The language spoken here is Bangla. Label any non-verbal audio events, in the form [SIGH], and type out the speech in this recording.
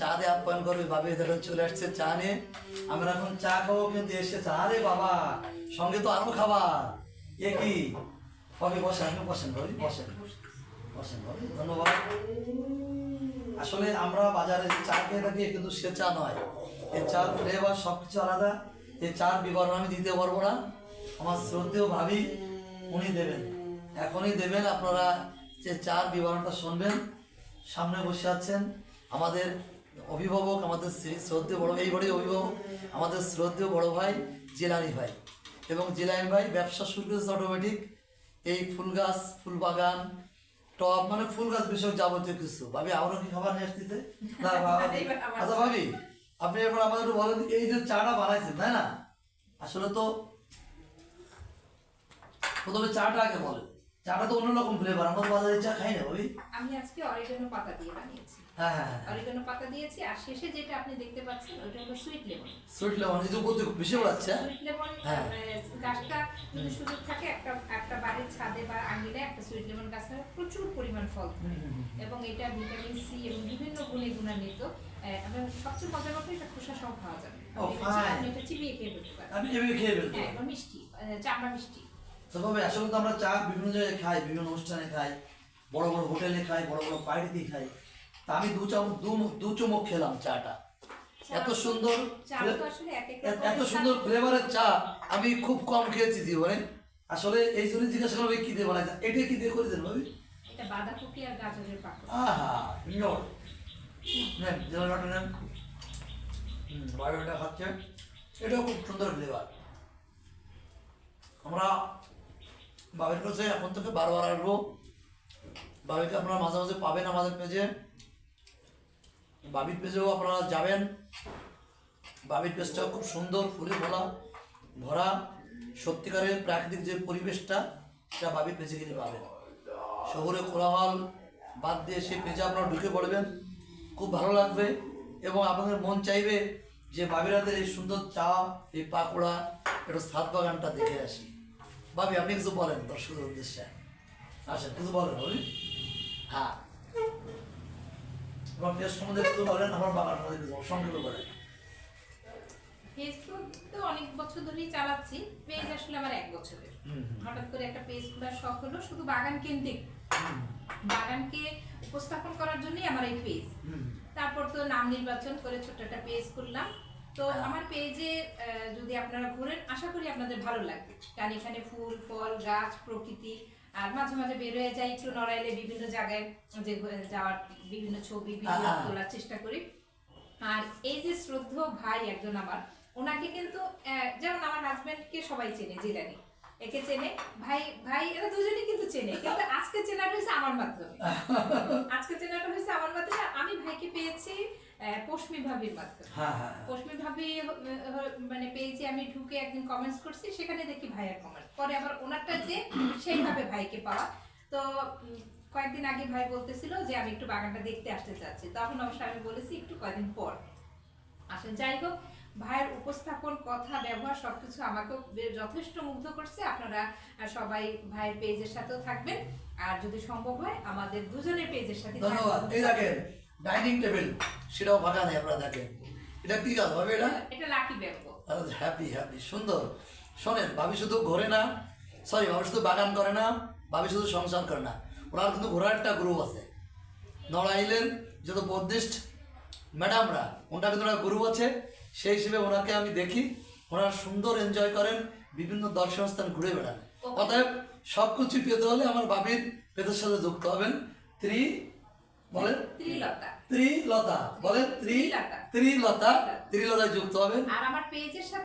চা দিয়ে আপ্যায়ন করবে, ভাবি দেখেন চলে আসছে চা নিয়ে আমরা এখন চা খাব কিন্তু এসেছে রে বাবা, সঙ্গে তো আরও খাবার। এ কি? ভাবি, বসেন, আপনি বসেন, ভাবি, বসেন। বসেন, ভাবি, ধন্যবাদ। আসলে আমরা বাজারে চা খেয়ে থাকি, কিন্তু সে চা নয়। এই চার ফ্লেভার সব কিছু আলাদা। এই চার বিবরণ আমি দিতে পারব না। আমার শ্রদ্ধেও ভাবি, উনি দেবেন। এখনই দেবেন, আপনারা যে চার বিবরণটা শুনবেন। সামনে বসে আছেন আমাদের অভিভাবক আমাদের শ্রী- শ্রদ্ধেয় বড় এই বাড়ির অভিভাবক আমাদের শ্রদ্ধেয় বড় ভাই জিলানি ভাই। এবং জিলানি ভাই ব্যবসা শুরু করেছে অটোমেটিক এই ফুল গাছ ফুল বাগান টব মানে ফুল গাছ বিষয়ক যাবতীয় কিছু। ভাবি আরও কি খাবার নিয়ে আসতেছে? না ভাবি [LAUGHS] আচ্ছা ভাবি আপনি এবার আমাদের একটু বলেন এই যে চাটা বানাইছেন তাই না? আসলে তো প্রথমে চাটা আগে বলেন। চাটা তো অন্যরকম ফ্লেভার আমরা বাজারে চা খাই না ভাবি আমি আজকে অরিগানো পাতা দিয়ে বানিয়েছি। হ্যাঁ হ্যাঁ অরিগানো পাতা দিয়েছি আর শেষে যেটা আপনি দেখতে পাচ্ছেন ওটা হলো সুইট লেমন সুইট লেমন এই করতে খুব বেশি বাড়াচ্ছে। Sweet lemon. গাছটা যদি সুযোগ থাকে একটা একটা বাড়ির ছাদে বা আঙ্গিনায় একটা সুইট লেমন গাছ প্রচুর পরিমাণ ফল ধরে এবং এটা ভিটামিন সি এবং বিভিন্ন গুণে গুণান্বিত। এবং সবচেয়ে মজার ব্যাপার এটা খোসা সহ খাওয়া যাবে। আপনি এটা চিবিয়ে খেয়ে ফেলতে পারেন। আমি খেয়ে ফেলতে হ্যাঁ পারি। মিষ্টি চামড়া মিষ্টি। তো আসলে তো আমরা চা বিভিন্ন জায়গায় খাই বিভিন্ন অনুষ্ঠানে খাই বড় বড় হোটেলে খাই বড় বড় পার্টিতে খাই। তা আমি দু চামচ দু দু চমক খেলাম চাটা। এত সুন্দর এত- সুন্দর ফ্লেভারের চা আমি খুব কম খেয়েছি জীবনে। আসলে এই জন্য জিজ্ঞাসা করবে কি দিয়ে বানাইছেন এটা কি দিয়ে করেছেন ভাবি? এটা বাঁধাকপি আর গাজরের পাকড় আহা ইন্ডোর নেন জেলাটা নেন। হুম বায়োটা খাচ্ছে। এটাও খুব সুন্দর ফ্লেভার। আমরা বাবির কাছে এখন থেকে বারবার আসব। বাবিকে আপনারা মাঝে মাঝে পাবেন আমাদের পেজে বাবির পেজেও আপনারা যাবেন। বাবির পেজটাও খুব সুন্দর, ফুলে ভরা ভরা, সত্যিকারের প্রাকৃতিক যে পরিবেশটা, সেটা বাবির পেজে গেলে পাবেন। শহরে কোলাহল বাদ দিয়ে সেই পেজে আপনারা ঢুকে পড়বেন। খুব ভালো লাগবে এবং আপনাদের মন চাইবে যে বাবিরাদের এই সুন্দর চা, এই পাকোড়া একটু সাত বাগানটা দেখে আসি। ভাবি আপনি কিছু বলেন দর্শকের উদ্দেশ্যে। আসেন কিছু বলেন ভাবি হ্যাঁ। আমার পেজ সম্বন্ধে কিছু বলেন আমার বাগান সম্বন্ধে কিছু বলেন। সংক্ষেপে বলেন। ফেসবুক তো অনেক বছর ধরেই চালাচ্ছি পেজ আসলে আমার এক বছরের। হঠাৎ করে একটা পেজ খোলার শখ হলো শুধু বাগান কেন্দ্রিক। বাগানকে উপস্থাপন করার জন্যই আমার এই পেজ তারপর তো নাম নির্বাচন করে ছোট্ট একটা পেজ করলাম তো আমার পেজে যদি আপনারা ঘুরেন আশা করি আপনাদের ভালো লাগবে। কারণ এখানে ফুল ফল গাছ প্রকৃতি আর মাঝে মাঝে বের হয়ে যাই একটু নড়াইলে বিভিন্ন জায়গায় যে যাওয়ার বিভিন্ন ছবি ভিডিও তোলার চেষ্টা করি। আর এই যে শ্রদ্ধ ভাই একজন আমার ওনাকে কিন্তু যেমন আমার হাজবেন্ডকে সবাই চেনে জিলানি। একে চেনে ভাই ভাই এরা দুজনেই কিন্তু চেনে কিন্তু আজকে চেনাটা হয়েছে আমার মাধ্যমে। আজকে চেনাটা হয়েছে আমার মাধ্যমে আমি ভাইকে পেয়েছি পশ্মি ভাবির মাধ্যমে। পশ্মি ভাবি মানে পেয়েছি আমি ঢুকে একদিন কমেন্টস করছি সেখানে দেখি ভাইয়ের পরে আবার ওনারটা যে সেইভাবে ভাইকে পাওয়া। তো কয়েকদিন আগে ভাই বলতেছিল যে আমি একটু বাগানটা দেখতে আসতে চাচ্ছি। তখন অবশ্য আমি বলেছি একটু কয়েকদিন পর। আসলে যাই হোক ভাইয়ের উপস্থাপন কথা ব্যবহার সবকিছু আমাকেও বে- যথেষ্ট মুগ্ধ করছে। আপনারা সবাই ভাইয়ের পেজের সাথেও থাকবেন। আর যদি সম্ভব হয় আমাদের দুজনের পেজের সাথে ধন্যবাদ। ডাইনিং টেবিল সেটাও নেই আপনারা দেখেন এটা কি গাছ হবে এটা? হ্যাপি হ্যাপি সুন্দর। শোনেন ভাবি শুধু ঘোরে না সরি ভাবি শুধু বাগান করে না ভাবি শুধু সংসার করে না। ওনার কিন্তু ঘোরার একটা গ্রুপ আছে। নড়াইলের যত বৌদ্ধিস্ট ম্যাডামরা ওনার কিন্তু একটা গ্রুপ আছে। সেই হিসেবে ওনাকে আমি দেখি ওনারা সুন্দর এনজয় করেন বিভিন্ন দর্শন স্থান ঘুরে বেড়ান। অতএব সব কিছু পেতে হলে আমার বাবির পেতের সাথে যুক্ত হবেন। ত্রি বলেন? ত্রিলতা। ত্রিলতা। বলেন ত্রিলতা। ত্রিলতা। ত্রিলতা যুক্ত হবে আর আমার পেজের সাথে